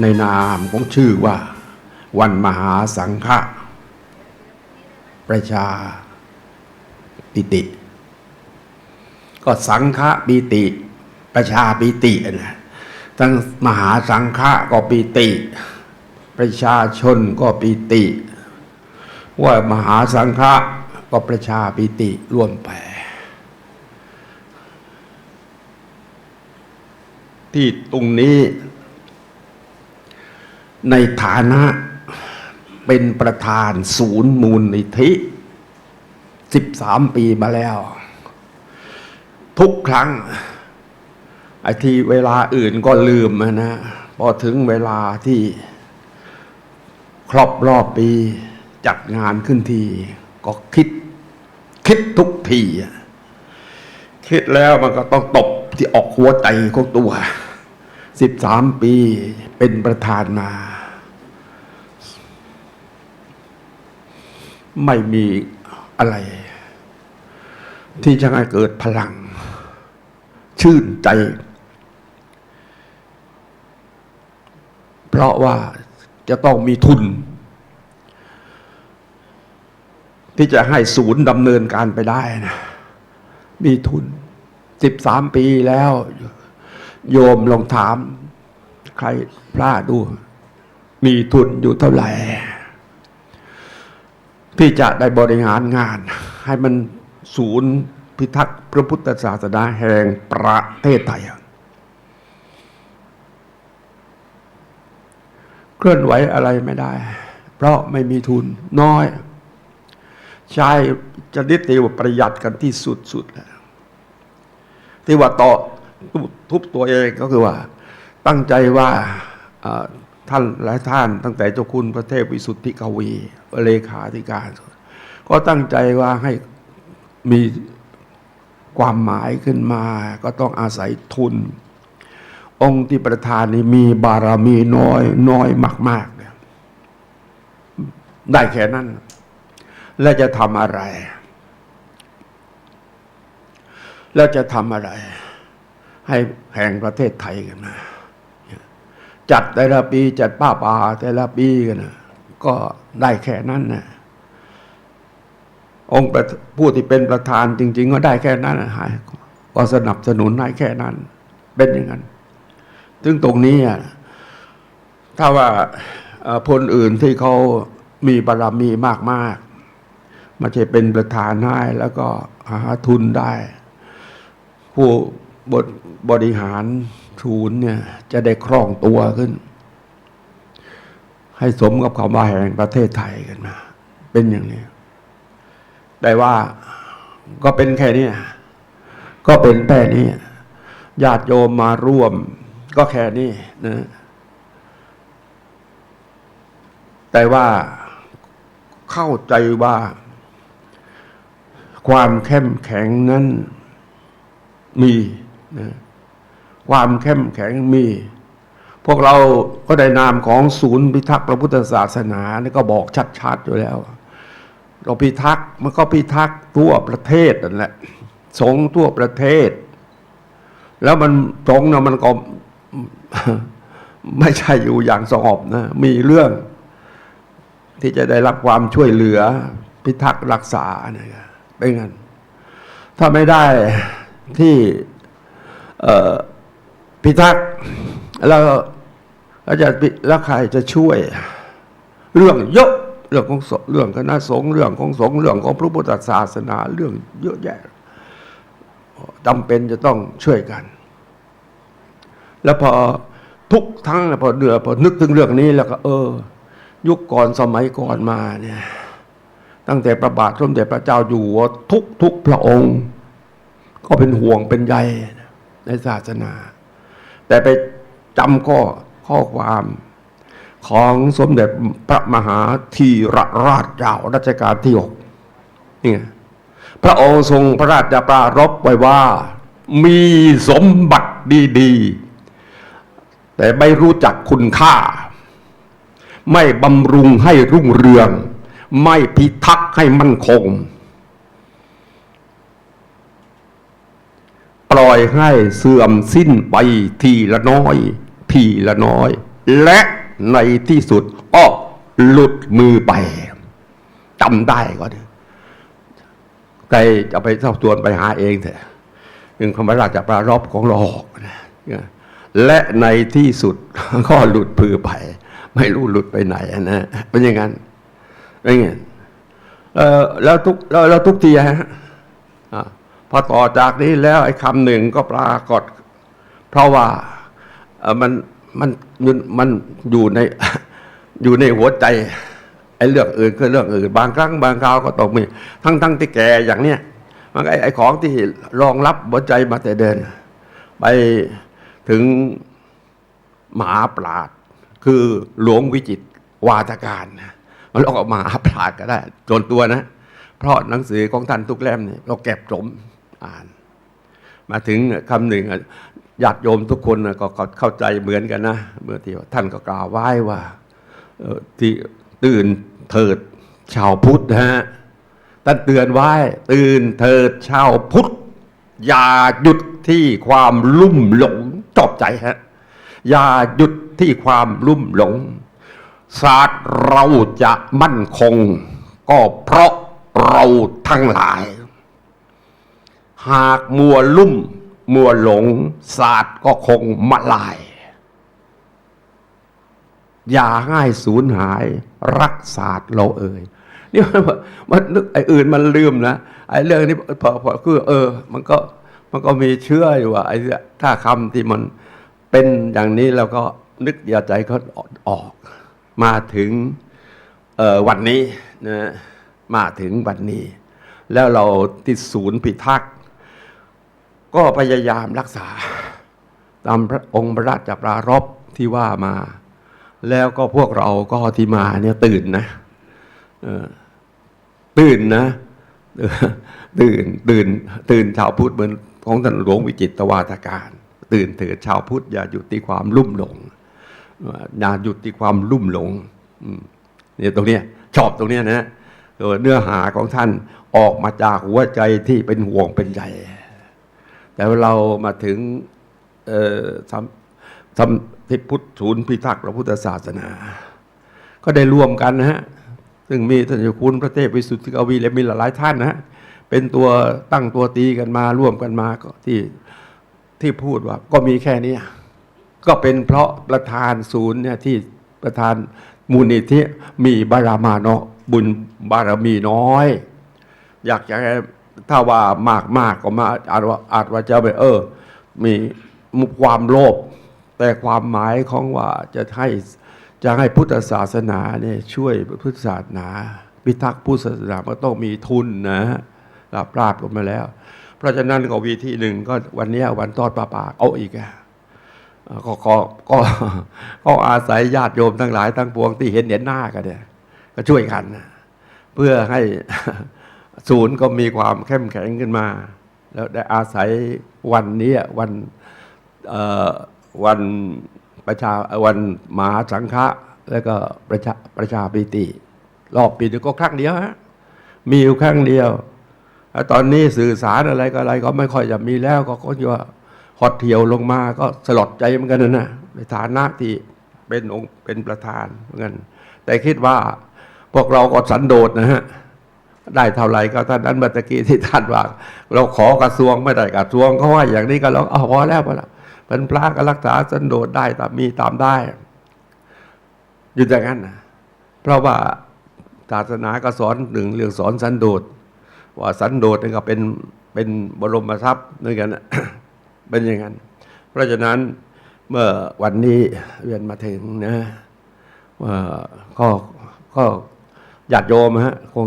ในนามของชื่อว่า วันมหาสังฆะประชาปิติ ก็สังฆะปิติ ประชาปิตินะทั้งมหาสังฆะก็ปิติ ประชาชนก็ปิติ ว่ามหาสังฆะก็ประชาปิติร่วมไปที่ตรงนี้ ในฐานะเป็นประธานศูนย์มูลนิธิ 13 ปีมาแล้ว ทุกครั้งไอ้ที่เวลาอื่นก็ลืมนะ พอถึงเวลาที่ครอบรอบปีจัดงานขึ้นที ก็คิด คิดทุกที คิดแล้วมันก็ต้องตบที่ออกหัวใจของตัว สิบสามปีเป็นประธานมา ไม่มีอะไร ที่จะให้เกิดพลัง ชื่นใจ เพราะว่าจะต้องมีทุน ที่จะให้ศูนย์ดำเนินการไปได้นะ มีทุนสิบสามปีแล้ว โยมลองถาม ใครพลาดดู มีทุนอยู่เท่าไหร่ ที่จะได้บริหารงาน ให้มันศูนย์พิทักษ์พระพุทธศาสนาแห่งประเทศไทยเคลื่อนไหวอะไรไม่ได้ เพราะไม่มีทุนน้อย ใช้จะนิดเดียวประหยัดกันที่สุดๆแล้วที่ว่าต่อ ทุบตัวเองก็คือว่า ตั้งใจว่าท่านหลายท่าน ตั้งแต่เจ้าคุณพระเทพวิสุทธิกวีเลขาธิการ ก็ตั้งใจว่าให้มีความหมายขึ้นมา ก็ต้องอาศัยทุน องค์ที่ประธานนี่มีบารมีน้อยน้อยมากๆเนี่ยได้แค่นั้น แล้วจะทำอะไร แล้วจะทำอะไร ให้แห่งประเทศไทยกันมาจัดแต่ละปีจัดป้าป่าแต่ละปีกันนะก็ได้แค่นั้นนะองค์ผู้ที่เป็นประธานจริง ๆ ก็ได้แค่นั้นนะก็สนับสนุนให้แค่นั้น เป็นอย่างนั้นซึ่งตรงนี้ถ้าว่าพลอื่นที่เขามีบารรมีมากๆม่ใช่เป็นประธานให้แล้วก็หาทุนได้ ผู้ บทบริหารศูนย์เนี่ยจะได้คล่องตัวขึ้น ให้สมกับคำว่าแห่งประเทศไทยกันมา เป็นอย่างนี้ แต่ว่าก็เป็นแค่นี้ก็เป็นแค่นี้ญาติโยมมาร่วม ก็แค่นี้นะแต่ว่าเข้าใจว่า ความเข้มแข็งนั้นมี นะความเข้มแข็งมี พวกเราก็ได้นามของศูนย์พิทักษ์พระพุทธศาสนานี่ก็บอกชัดๆอยู่แล้ว เราพิทักษ์มันก็พิทักษ์ทั่วประเทศนั่นแหละสงทั่วประเทศ แล้วมันสงนะมันก็ไม่ใช่อยู่อย่างสงบนะ มีเรื่องที่จะได้รับความช่วยเหลือพิทักษ์รักษาเนี่ยเป็นงั้นถ้าไม่ได้ที่ พิทักษ์แล้วอาจารย์แล้วใครจะช่วย เรื่องเยอะเรื่องของเรื่องคณะสงฆ์เรื่องของสงฆ์เรื่องของพระพุทธศาสนาเรื่องเยอะแยะจำเป็นจะต้องช่วยกัน แล้วพอทุกทั้งพอเดือพอนึกถึงเรื่องนี้แล้วก็ เออ ยุคก่อนสมัยก่อนมาเนี่ย ตั้งแต่ประบาทสมเด็จพระเจ้าอยู่ทุกทุกพระองค์ ก็เป็นห่วงเป็นใย ในศาสนา แต่ไปจำข้อข้อความของสมเด็จพระมหาธีรราชเจ้ารัชกาลที่หกนี่พระองค์ทรงพระราชปรารภไว้ว่า มีสมบัติดีๆ แต่ไม่รู้จักคุณค่า ไม่บำรุงให้รุ่งเรือง ไม่พิทักษ์ให้มั่นคง ปล่อยให้เสื่อมสิ้นไปทีละน้อย ทีละน้อย และในที่สุดก็หลุดมือไปจำได้ก็ดีใครจะไปสอบสวนไปหาเองเถอะถึงคำราชปรารบของเราอกนะและในที่สุดก็หลุดมือไป ไม่รู้หลุดไปไหนนะเป็นอย่างนั้นเป็นอย่างนั้นเออแล้วทุกแล้วทุกทีฮะ พอต่อจากนี้แล้วไอ้คำหนึ่งก็ปรากฏ เพราะว่ามันมันมันอยู่ในอยู่ในหัวใจไอ้เรื่องอื่นก็เรื่องอื่นบางครั้งบางคราวก็ต้องมี ทั้งทั้งที่แก่อย่างเนี้ยมันไอ้ไอ้ของที่รองรับหัวใจมาแต่เดิน ไปถึงหมาปราด คือหลวงวิจิตวาทการมันเราก็มาปราดก็ได้จนตัวนะ เพราะหนังสือของท่านทุกเล่มเนี่ยเราเก็บสม อ่าน มาถึงคำหนึ่งอะญาติโยมทุกคนก็เข้าใจเหมือนกันนะเมื่อที่ว่าท่านก็กล่าวไว้ว่าที่ตื่นเถิดชาวพุทธนะฮะท่านเตือนไว้ ตื่นเถิดชาวพุทธอย่าหยุดที่ความลุ่มหลงจอบใจฮะอย่าหยุดที่ความลุ่มหลง ศาสตร์เราจะมั่นคง ก็เพราะเราทั้งหลาย หากมัวลุ่ม มัวหลงศาสตร์ก็คงมาลาย อย่าให้สูญหาย รักศาสตร์เราเอ่ยนี่มันมันนึกไอ้อื่นมันลืมนะไอ้เรื่องนี้พอพอคือ เออ มันก็มันก็มีเชื่ออยู่ว่าไอ้เนี่ยถ้าคำที่มันเป็นอย่างนี้แล้วก็นึกอย่าใจก็ออก มาถึงเออวันนี้นะมาถึงวันนี้ แล้วเราที่ศูนย์พิทักษ์ ก็พยายามรักษา ตามพระองค์พระราชปรารภที่ว่ามา แล้วก็พวกเราก็ที่มาเนี่ยตื่นนะตื่นนะตื่นตื่น ตื่นชาวพุทธเหมือนของท่านหลวงวิจิตรวาทการ ตื่นเถิดชาวพุทธอย่าหยุดที่ความลุ่มหลงอย่าหยุดที่ความลุ่มหลงเนี่ยตรงเนี้ยชอบตรงเนี้ยนะเออเนื้อหาของท่านออกมาจากหัวใจที่เป็นห่วงเป็นใย แต่เรามาถึงทำทำที่พุทธศูนย์พิทักษ์พระพุทธศาสนา ก็ได้ร่วมกันนะฮะ ซึ่งมีท่านเจ้าคุณพระเทพวิสุทธิกวีและมีหลายท่านนะฮะ เป็นตัวตั้งตัวตีกันมาร่วมกันมาก็ที่ที่พูดว่าก็มีแค่นี้ ก็เป็นเพราะประธานศูนย์เนี่ยที่ประธานมูลนิธิมีบารามาเนาะบุญบารมีน้อย อยากจะ ถ้าว่ามากมากก็มาอาจว่าอาจว่าจะไปเออ มีความโลภแต่ความหมายของว่าจะให้จะให้พุทธศาสนาเนี่ยช่วยพุทธศาสนา พิทักษ์พุทธศาสนาก็ต้องมีทุนนะลาบราบกันมาแล้ว เพราะฉะนั้นก็วิธีหนึ่งก็วันนี้วันทอดปลาป่าเอาอีกอะก็ก็ก็ก็อาศัยญาติโยมทั้งหลายทั้งปวงที่เห็นเห็นหน้ากันเนี่ยก็ช่วยกันนะเพื่อให้ ศูนย์ก็มีความเข้มแข็งขึ้นมา แล้วได้อาศัยวันนี้วันวันประชาวันมหาสังฆะแล้วก็ประชาประชาปิติ รอบปีเดียวก็ครั้งเดียวฮะมีอยู่ครั้งเดียวแล้ตอนนี้สื่อสารอะไรก็อะไร ก็ไม่ค่อยจะมีแล้ว ก็ก็ว่าหดเหี่ยวลงมาก็สลดใจเหมือนกันนะนะในฐานะที่เป็นองค์เป็นประธานเหมือนกันแต่คิดว่าพวกเราก็สันโดษนะฮะ ได้เท่าไหร่ก็ท่านนั้นเมื่อตะกี้ที่ท่านว่า เราขอกระทรวงไม่ได้กระทรวงเขาว่าอย่างนี้ก็เราเอาพอแล้วพอล้วเป็นพระก็รักษาสันโดษได้ตามมีตามได้อยู่อย่างนั้นนะเพราะว่าศาสนาก็สอนหนึ่งเรื่องสอนสันโดษว่าสันโดษนี่ก็เป็นเป็นบรมทรัพย์ด้วยกันเป็นอย่างนั้น เพราะฉะนั้นเมื่อวันนี้เรียนมาถึงนะว่าก็ก็ญาติโยมฮะคง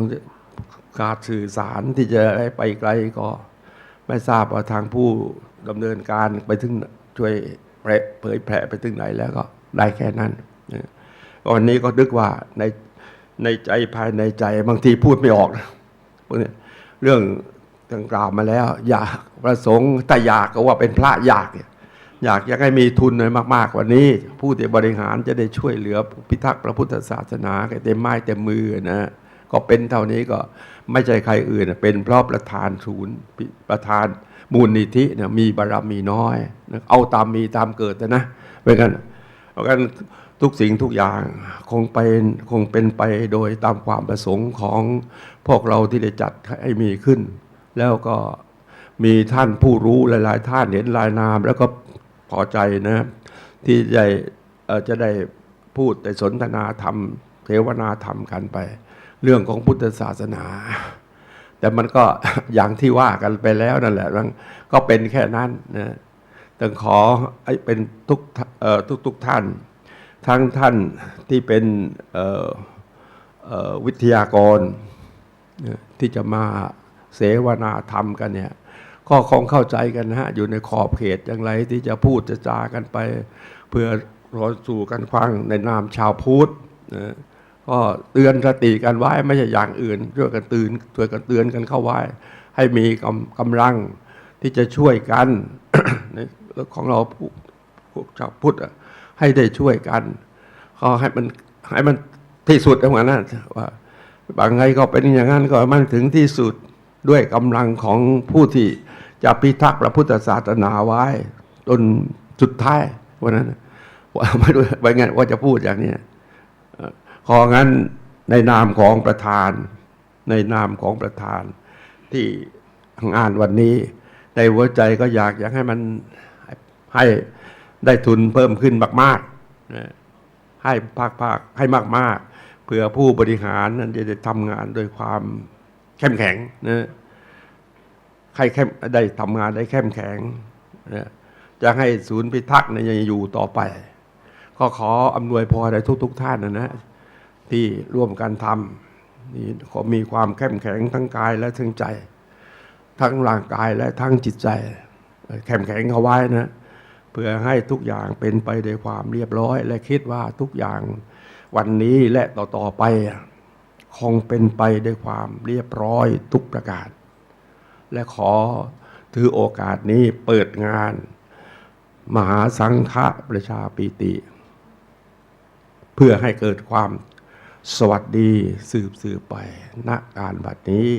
การสื่อสารที่จะได้ไปไกลก็ไม่ทราบว่าทางผู้ดำเนินการไปถึงช่วยเผยแพร่ไปถึงไหนแล้วก็ได้แค่นั้นวันนี้ก็นึกว่าในในใจภายในใจบางทีพูดไม่ออกพวกนี้เรื่องต่างกล่าวมาแล้ว อยากประสงค์แต่อยากก็ว่าเป็นพระอยากเนี่ยอยากอยากให้มีทุนหน่อยมากๆกว่านี้ ผู้ที่บริหารจะได้ช่วยเหลือพิทักษ์พระพุทธศาสนาเต็มไม้เต็มมือนะ ก็เป็นเท่านี้ก็ไม่ใช่ใครอื่น เป็นเพราะประธานศูนย์ประธานมูลนิธิเนี่ยมีบารมีน้อยเอาตามมีตามเกิดนะเป็นกันเพราะกันทุกสิ่งทุกอย่างคงเป็นคงเป็นไปโดยตามความประสงค์ของพวกเราที่ได้จัดให้มีขึ้น แล้วก็มีท่านผู้รู้หลาย ๆ ท่านเห็นรายนาม แล้วก็พอใจนะที่ได้เอ่อจะได้พูดแต่สนทนาธรรมเทวนาธรรมกันไป เรื่องของพุทธศาสนา แต่มันก็อย่างที่ว่ากันไปแล้วนั่นแหละมันก็เป็นแค่นั้นนะต้องขอให้เป็นทุกทุกทุกท่าน ทั้งท่านที่เป็นวิทยากรที่จะมาเสวนาธรรมกันเนี่ยก็คงเข้าใจกันนะฮะ อยู่ในขอบเขตอย่างไรที่จะพูดจะจากันไป เพื่อรอสู่กันฟังในนามชาวพุทธนะ ก็เตือนสติกันไว้ไม่ใช่อย่างอื่นช่วยกันตื่นช่วยกันเตือนกันเข้าไว้ ให้มีกำกำลังที่จะช่วยกันของเราพวกพวกชาวพุทธให้ได้ช่วยกันก็ให้มันให้มันที่สุดตรงนั้นว่าบางไงก็เป็นอย่างนั้นก็มันถึงที่สุดด้วยกำลังของผู้ที่จะพิทักษ์พระพุทธศาสนาไว้จนสุดท้ายวันนั้นว่าไม่รู้ไปงั้นว่าจะพูดอย่างเนี้ ของั้นในนามของประธาน ในนามของประธาน ที่งานวันนี้ ในหัวใจก็อยากอยากให้มันให้ได้ทุนเพิ่มขึ้นมากๆให้ภาคภาคให้มาก ๆ เพื่อผู้บริหารนั้นจะได้ทำงานด้วยความเข้มแข็งนะให้เข้มได้ทำงานได้เข้มแข็งนะจะให้ศูนย์พิทักษ์เนี่ยยังอยู่ต่อไป ก็ขออำนวยพรในทุก ๆ ท่านนะนะ ที่ร่วมกันทำนี่ขอมีความเข้มแข็งทั้งกายและทั้งใจ ทั้งร่างกายและทั้งจิตใจเข้มแข็งเอาไว้นะเพื่อให้ทุกอย่างเป็นไปด้วยความเรียบร้อย และคิดว่าทุกอย่างวันนี้และต่อๆไปอะคงเป็นไปด้วยความเรียบร้อยทุกประการ และขอถือโอกาสนี้เปิดงาน มหาสังฆประชาปีติ เพื่อให้เกิดความ สวัสดีสืบสืบไปณการบัดนี้